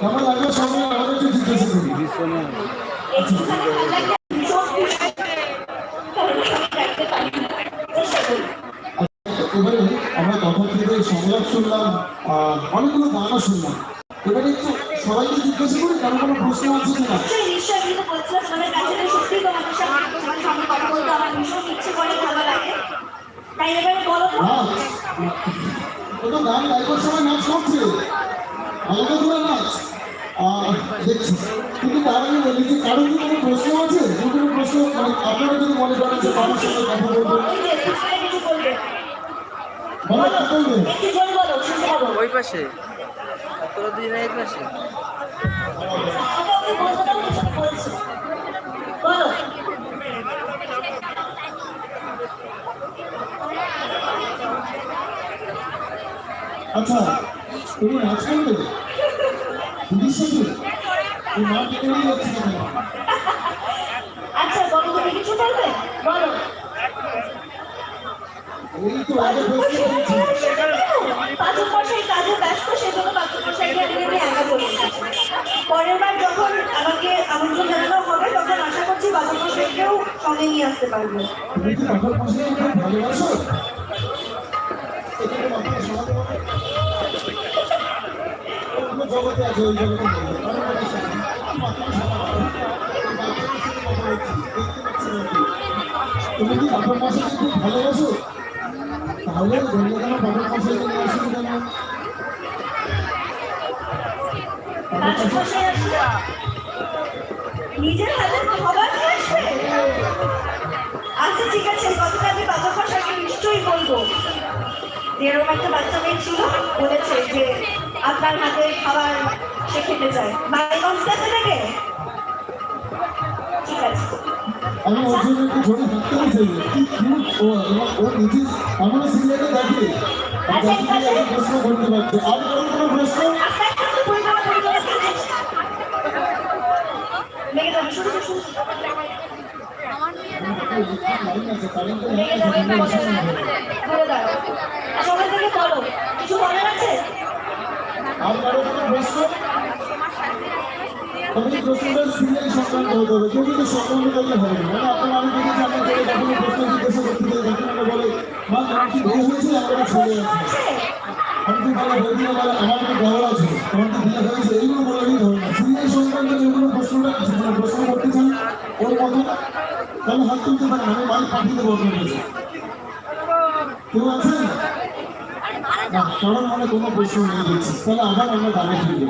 কেমন লাগল সবাই আমাদের একটু জিজ্ঞাসা করি। করি। এবারে আমরা তখন থেকে সংলাপ শুনলাম অনেকগুলো গানও শুনলাম। এবারে একটু সবাইকে জিজ্ঞাসা করি কারণ কোনো প্রশ্ন আছে কিনা? সঙ্গে আমার করে তাই এবারে বলো তো ও তো গান গাইবার সময় নাচ করছে। আলাদা করে নাচ। কিন্তু তার আগে বলি যে কারও কি কোনো প্রশ্ন আছে কোনো প্রশ্ন মানে আপনারা যদি মনে করেন যে আমার সঙ্গে কথা বলবেন ওই পাশে। তোরা আচ্ছা তুমি নাচ আচ্ছা বলো তুমি কিছু বলবে? বলো। এই তো আগে প্রশ্ন পাঁচক মশাই কাজে ব্যস্ত সেজন্য পাঁচক মশাইকে আমি আমি একা বলে পরের বার যখন আমাকে আমন্ত্রণ জানানো হবে তখন আশা করছি পাঁচক মশাইকেও সঙ্গে নিয়ে আসতে পারব। তুমি কি ভালোবাসো? মাথায় জগতে আছে ওই জগতে। তুমি কি কাকার পাশে খুব ভালোবাসো? তাহলে ধন্য কেন? কাকার পাশে নিয়ে আসো। কেন নিজের হাতে খাবার নিয়ে আসবে। আচ্ছা ঠিক আছে কথাটা আমি পাঁচক মশাইকে নিশ্চয়ই বলব। এরকম একটা বাচ্চা মেয়ে ছিল বলেছে যে আপনার হাতে খাবার সে খেতে চায়। মাইগঞ্জ কাছে থেকে ঠিক আছে। আমি ওর জন্য একটু ধরে থাকতেই চাই কি কিউট ও ও নিজে এমন সিরিয়ালে দেখে। আর যাকে দিয়ে আমি প্রশ্ন করতে পারছি। আর কারণ কোনো প্রশ্ন? আস্তে আস্তে আস্তে পরিচালনা পরিচালনা করতে লেগে যাবে শুরু শুরু শুরু লাইন আছে কারেন্ট লেগে যাবে ঘুরে দাঁড়াও। আর সবাই থেকে বলো কিছু বলার আছে? আর কারও কোনো প্রশ্ন? তবে প্রশ্নটা সিরিয়াল সংক্রান্ত হতে হবে কেউ কিন্তু সংক্রান্ত করলে হবে না। মানে আপনার আমি দেখেছি আমরা করে কখনো প্রশ্ন জিজ্ঞাসা করতে গেলে তখন আমরা বলে মা কেউ আছেন? না কারণ মানে কোনো প্রশ্ন নেই দেখছি তাহলে আবার আমরা গানে ফিরবো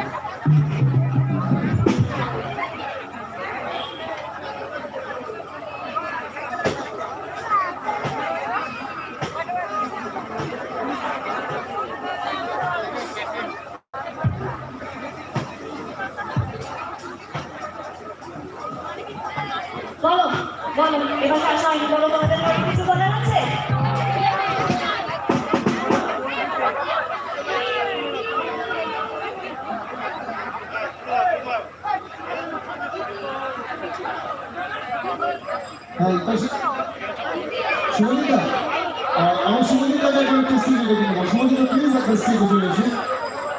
বলো বলো, এবার আমি বলো তোমাদের কাছে কিছু হ্যাঁ আহ, আমার সুমনিতাকে একবার একটু প্লিজ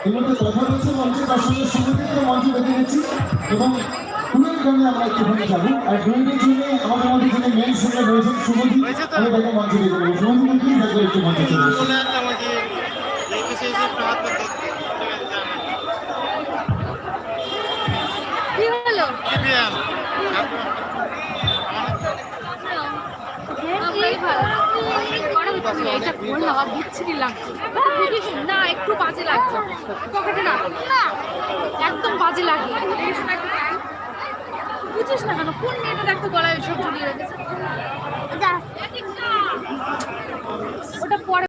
এই মধ্যে কথা মঞ্চে তার সঙ্গে মঞ্চে ডেকে নিচ্ছি। এবং টুয়েল গানে আমরা একটুখানি যাব। আর টুয়েলের জন্য আমাদের মধ্যে যিনি মেন সিঙ্গার রয়েছেন সুমতি আমি তাকে মঞ্চে ডেকে নেব। সুমতি প্লিজ একবার একটু মঞ্চে চলে এসে। বলে আসলাম না, একটু বাজে লাগছে। একদম বাজে লাগে বুঝিস না কেন কোন মেয়েটা দেখতে গলায় এসব ঝুলিয়ে রেখেছে ওটা পরে